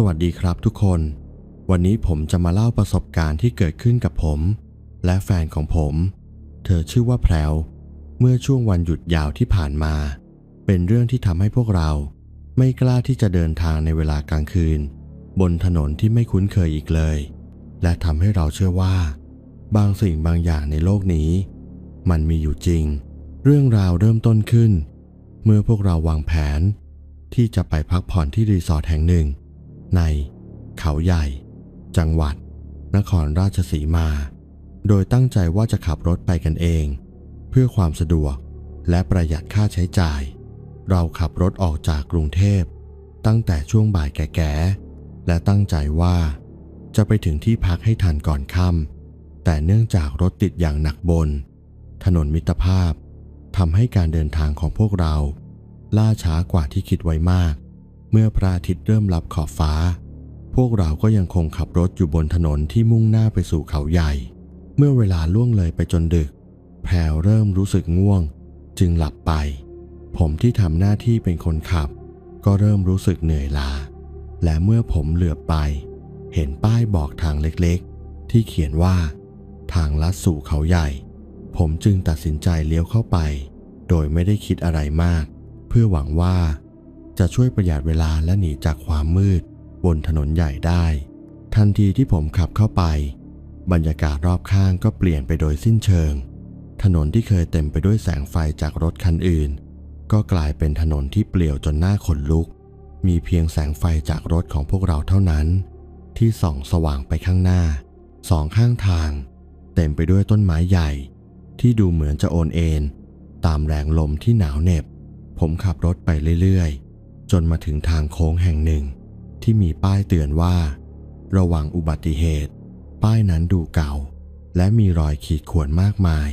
สวัสดีครับทุกคน วันนี้ผมจะมาเล่าประสบการณ์ที่เกิดขึ้นกับผม และแฟนของผม เธอชื่อว่าแพรวเมื่อช่วงวันหยุดยาวที่ผ่านมา เป็นเรื่องที่ทำให้พวกเราไม่กล้าที่จะเดินทางในเวลากลางคืน บนถนนที่ไม่คุ้นเคยอีกเลย และทำให้เราเชื่อว่า บางสิ่งบางอย่างในโลกนี้ มันมีอยู่จริง เรื่องราวเริ่มต้นขึ้น เมื่อพวกเราวางแผน ที่จะไปพักผ่อนที่รีสอร์ทแห่งหนึ่ง ในเขาใหญ่ จังหวัด นครราชสีมา โดยตั้งใจว่าจะขับรถไปกันเอง เพื่อความสะดวกและประหยัดค่าใช้จ่าย เราขับรถออกจากกรุงเทพ ตั้งแต่ช่วงบ่ายแก่ๆและตั้งใจว่า จะไปถึงที่พักให้ทันก่อนค่ำแต่เนื่องจากรถติดอย่างหนักบน ถนนมิตรภาพทำให้การเดินทางของพวกเรา ล่าช้ากว่าที่คิดไว้มาก เมื่อพระอาทิตย์เริ่มลับขอบฟ้า พวกเราก็ยังคงขับรถอยู่บนถนนที่มุ่งหน้าไปสู่เขาใหญ่ เมื่อเวลาล่วงเลยไปจนดึก แพรวเริ่มรู้สึกง่วง จึงหลับไป ผมที่ทำหน้าที่เป็นคนขับ ก็เริ่มรู้สึกเหนื่อยล้า และเมื่อผมเหลือบไป เห็นป้ายบอกทางเล็กๆ ที่เขียนว่า ทางลัดสู่เขาใหญ่ ผมจึงตัดสินใจเลี้ยวเข้าไป โดยไม่ได้คิดอะไรมาก เพื่อหวังว่า จะช่วยประหยัดเวลาและหนีจากความมืด บนถนนใหญ่ได้ ทันทีที่ผมขับเข้าไป บรรยากาศรอบข้างก็เปลี่ยนไปโดยสิ้นเชิง ถนนที่เคยเต็มไปด้วยแสงไฟจากรถคันอื่น ก็กลายเป็นถนนที่เปลี่ยวจนหน้าขนลุก มีเพียงแสงไฟจากรถของพวกเราเท่านั้น ที่ส่องสว่างไปข้างหน้าสองข้างทาง เต็มไปด้วยต้นไม้ใหญ่ ที่ดูเหมือนจะโอนเอ็นตามแรงลมที่หนาวเหน็บ ผมขับรถไปเรื่อยๆ จนมาถึงทางโค้งแห่งหนึ่ง ที่มีป้ายเตือนว่า ระวังอุบัติเหตุ ป้ายนั้นดูเก่า และมีรอยขีดข่วนมากมาย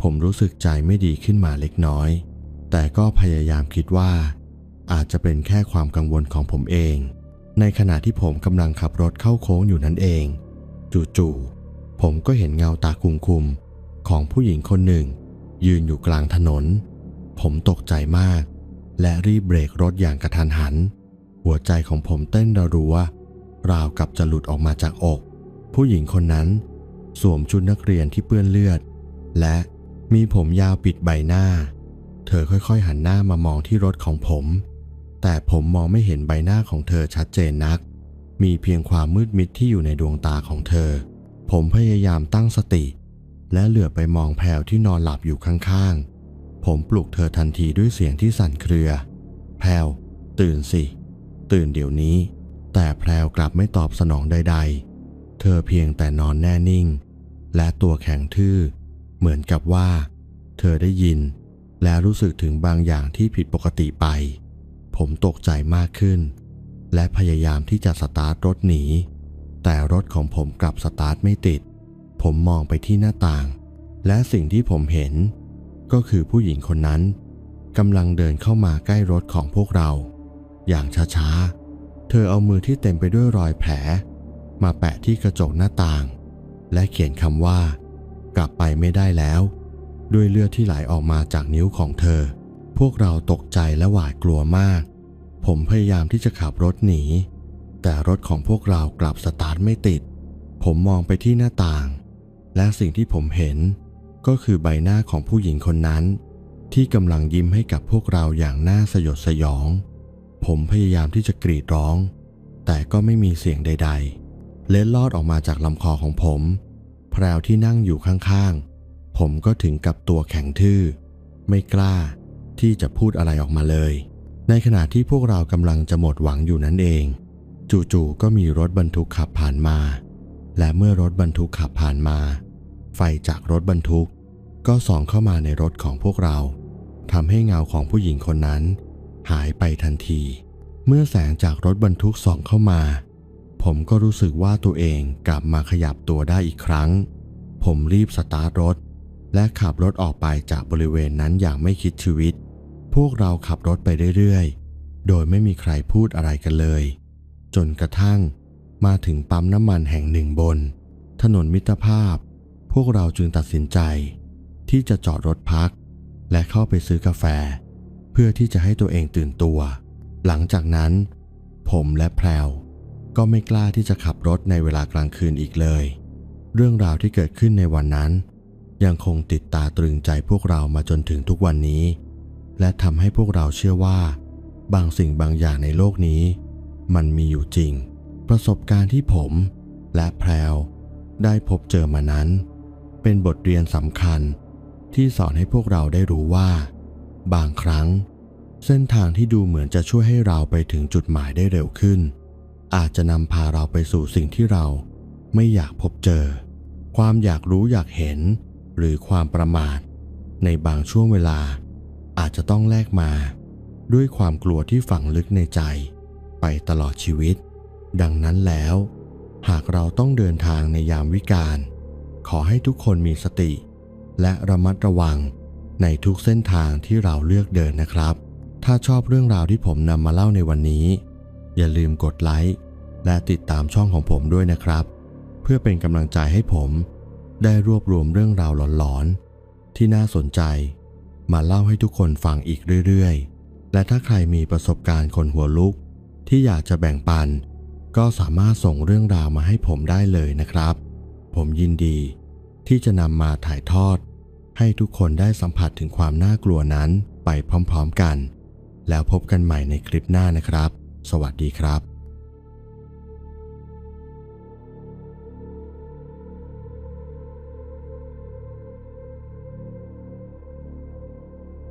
ผมรู้สึกใจไม่ดีขึ้นมาเล็กน้อย แต่ก็พยายามคิดว่า อาจจะเป็นแค่ความกังวลของผมเอง ในขณะที่ผมกำลังขับรถเข้าโค้งอยู่นั่นเอง จู่ๆผมก็เห็นเงาตาคุมคุมของผู้หญิงคนหนึ่ง ยืนอยู่กลางถนน ผมตกใจมาก และรีบเบรกรถอย่างกระทันหัน หัวใจของผมเต้นระรัว ราวกับจะหลุดออกมาจากอก ผู้หญิงคนนั้น สวมชุดนักเรียนที่เปื้อนเลือด และมีผมยาวปิดใบหน้า เธอค่อยๆหันหน้ามามองที่รถของผม แต่ผมมองไม่เห็นใบหน้าของเธอชัดเจนนัก มีเพียงความมืดมิดที่อยู่ในดวงตาของเธอ ผมพยายามตั้งสติ และเหลือไปมองแพรวที่นอนหลับอยู่ข้างๆ ผมปลุกเธอทันทีด้วยเสียงที่สั่นเครือ แพรวตื่นสิ ตื่นเดี๋ยวนี้ แต่แพรวกลับไม่ตอบสนองใด ๆ เธอเพียงแต่นอนแน่นิ่ง และตัวแข็งทื่อ เหมือนกับว่า เธอได้ยิน และรู้สึกถึงบางอย่างที่ผิดปกติไป ผมตกใจมากขึ้น และพยายามที่จะสตาร์ทรถหนี แต่รถของผมกลับสตาร์ทไม่ติด ผมมองไปที่หน้าต่าง และสิ่งที่ผมเห็น ก็คือผู้หญิงคนนั้นกำลังเดินเข้ามาใกล้รถของพวกเรา อย่างช้าๆ เธอเอามือที่เต็มไปด้วยรอยแผล มาแปะที่กระจกหน้าต่าง และเขียนคำว่า กลับไปไม่ได้แล้ว ด้วยเลือดที่ไหลออกมาจากนิ้วของเธอ พวกเราตกใจและหวาดกลัวมาก ผมพยายามที่จะขับรถหนี แต่รถของพวกเรากลับสตาร์ทไม่ติด ผมมองไปที่หน้าต่าง และสิ่งที่ผมเห็น ก็คือใบหน้าของผู้หญิงคนนั้น ที่กำลังยิ้มให้กับพวกเราอย่างน่าสยดสยอง ผมพยายามที่จะกรีดร้อง แต่ก็ไม่มีเสียงใด ๆ เล็ดลอดออกมาจากลำคอของผม แพรวที่นั่งอยู่ข้างๆ ผมก็ถึงกับตัวแข็งทื่อ ไม่กล้าที่จะพูดอะไรออกมาเลย ในขณะที่พวกเรากำลังจะหมดหวังอยู่นั่นเอง จู่ๆก็มีรถบรรทุกขับผ่านมา และเมื่อรถบรรทุกขับผ่านมา ไฟจากรถบรรทุก ก็ส่องเข้ามาในรถของพวกเราทำให้เงาของผู้หญิงคนนั้น หายไปทันที เมื่อแสงจากรถบรรทุกส่องเข้ามา ผมก็รู้สึกว่าตัวเองกลับมาขยับตัวได้อีกครั้ง ผมรีบสตาร์ทรถ และขับรถออกไปจากบริเวณนั้นอย่างไม่คิดชีวิต พวกเราขับรถไปเรื่อยๆ โดยไม่มีใครพูดอะไรกันเลย จนกระทั่งมาถึงปั๊มน้ำมันแห่งหนึ่งบน ถนนมิตรภาพ พวกเราจึงตัดสินใจ ที่จะจอดรถพัก และเข้าไปซื้อกาแฟ เพื่อที่จะให้ตัวเองตื่นตัว หลังจากนั้น ผมและแพรวก็ไม่กล้าที่จะขับรถในเวลากลางคืนอีกเลย เรื่องราวที่เกิดขึ้นในวันนั้น ยังคงติดตาตรึงใจพวกเรามาจนถึงทุกวันนี้ และทำให้พวกเราเชื่อว่า บางสิ่งบางอย่างในโลกนี้ มันมีอยู่จริง ประสบการณ์ที่ผมและแพรวได้พบเจอมานั้น เป็นบทเรียนสำคัญที่สอนให้พวกเราได้รู้ว่า บางครั้ง เส้นทางที่ดูเหมือนจะช่วยให้เราไปถึงจุดหมายได้เร็วขึ้น อาจจะนำพาเราไปสู่สิ่งที่เราไม่อยากพบเจอ ความอยากรู้อยากเห็น หรือความประมาท ในบางช่วงเวลา อาจจะต้องแลกมา ด้วยความกลัวที่ฝังลึกในใจ ไปตลอดชีวิต ดังนั้นแล้ว หากเราต้องเดินทางในยามวิกาล ขอให้ทุกคนมีสติ และระมัดระวังในทุกเส้นทางที่เราเลือกเดินนะครับ ถ้าชอบเรื่องราวที่ผมนำมาเล่าในวันนี้ อย่าลืมกดไลค์และติดตามช่องของผมด้วยนะครับ เพื่อเป็นกำลังใจให้ผม ได้รวบรวมเรื่องราวหลอนๆ ที่น่าสนใจ มาเล่าให้ทุกคนฟังอีกเรื่อยๆ และถ้าใครมีประสบการณ์คนหัวลุก ที่อยากจะแบ่งปัน ก็สามารถส่งเรื่องราวมาให้ผมได้เลยนะครับ ผมยินดีที่จะนำมาถ่ายทอด ให้ทุกคนได้สัมผัสถึงความน่ากลัวนั้นไปพร้อมๆกัน แล้วพบกันใหม่ในคลิปหน้านะครับ สวัสดีครับ